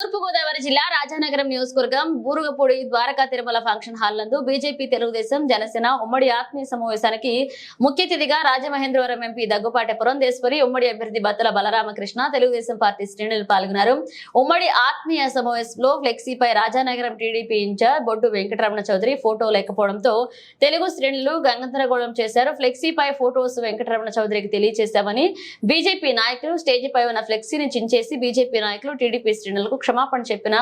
తూర్పుగోదావరి జిల్లా రాజానగరం నియోజకవర్గం బూరుగపూడి Dwaraka Tirumala function hall నందు బీజేపీ తెలుగుదేశం జనసేన ఉమ్మడి ఆత్మీయ సమావేశానికి ముఖ్య అతిథిగా రాజమహేంద్రవరం ఎంపీ దగ్గుపాటి పురంధేశ్వరి ఉమ్మడి అభ్యర్థి బత్తల బలరామకృష్ణ తెలుగుదేశం పార్టీ శ్రేణులు పాల్గొన్నారు. ఉమ్మడి ఆత్మీయ సమావేశంలో ఫ్లెక్సీపై Rajanagaram TDP in-charge Boddu Venkataramana Chowdary photo లేకపోవడంతో తెలుగు శ్రేణులు గంగందరగోళం చేశారు. ఫ్లెక్సీపై ఫోటోస్ వెంకటరమణ చౌదరికి తెలియజేశామని బీజేపీ నాయకులు స్టేజీపై ఉన్న ఫ్లెక్సీని చించేసి బీజేపీ నాయకులు టీడీపీ శ్రేణులకు క్షమాపణ చెప్పిన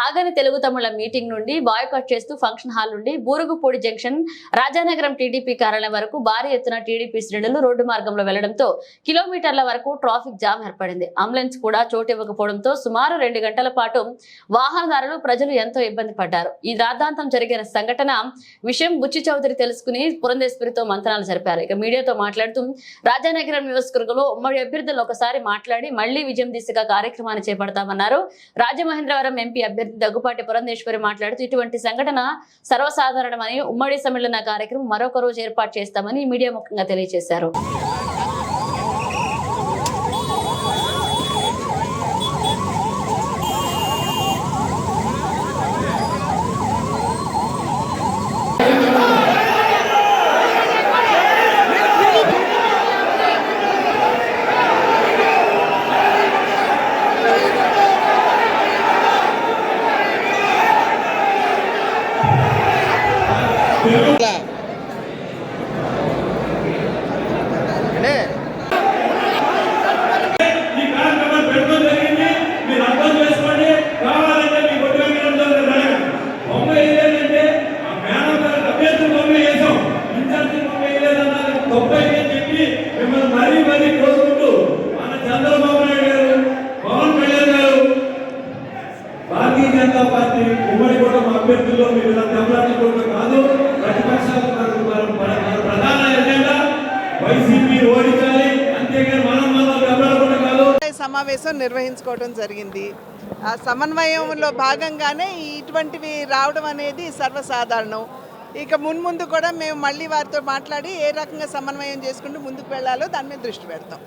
ఆగని తెలుగు తమిళ మీటింగ్ నుండి బాయ్కాట్ చేస్తూ ఫంక్షన్ హాల్ నుండి బూరుగుపూడి జంక్షన్ రాజానగరం టీడీపీ కార్యాలయం వరకు భారీ ఎత్తున టీడీపీ శ్రేణులు రోడ్డు మార్గంలో వెళ్ళడంతో కిలోమీటర్ల వరకు ట్రాఫిక్ జామ్ ఏర్పడింది. అంబులెన్స్ కూడా చోటు ఇవ్వకపోవడంతో సుమారు రెండు గంటల పాటు వాహనదారులు ప్రజలు ఎంతో ఇబ్బంది పడ్డారు. ఈ రాద్ధాంతం జరిగిన సంఘటన విషయం బుచ్చి చౌదరి తెలుసుకుని పురంధేశ్వరితో మంతనాలు జరిపారు. ఇక మీడియాతో మాట్లాడుతూ రాజానగరం నియోజకవర్గంలో ఉమ్మడి అభ్యర్థులు ఒకసారి మాట్లాడి మళ్ళీ విజయం దిశగా కార్యక్రమాన్ని చేపడతామన్నారు. రాజమహేంద్రవరం ఎంపీ అభ్యర్థి దగ్గుపాటి పురంధేశ్వరి మాట్లాడుతూ ఇటువంటి సంఘటన సర్వసాధారణమని ఉమ్మడి సమ్మేళన కార్యక్రమం మరొక రోజు ఏర్పాటు చేస్తామని మీడియా ముఖంగా తెలియజేశారు. భారతీయ జనతా పార్టీ ఉమ్మడి కూడా అభ్యర్థుల్లో మీరు ఇలా సమావేశం నిర్వహించుకోవడం జరిగింది. ఆ సమన్వయంలో భాగంగానే ఇటువంటివి రావడం అనేది సర్వసాధారణం. ఇక మున్ముందు కూడా మేము మళ్ళీ వారితో మాట్లాడి ఏ రకంగా సమన్వయం చేసుకుంటూ ముందుకు వెళ్ళాలో దాని మీద దృష్టి పెడతాం.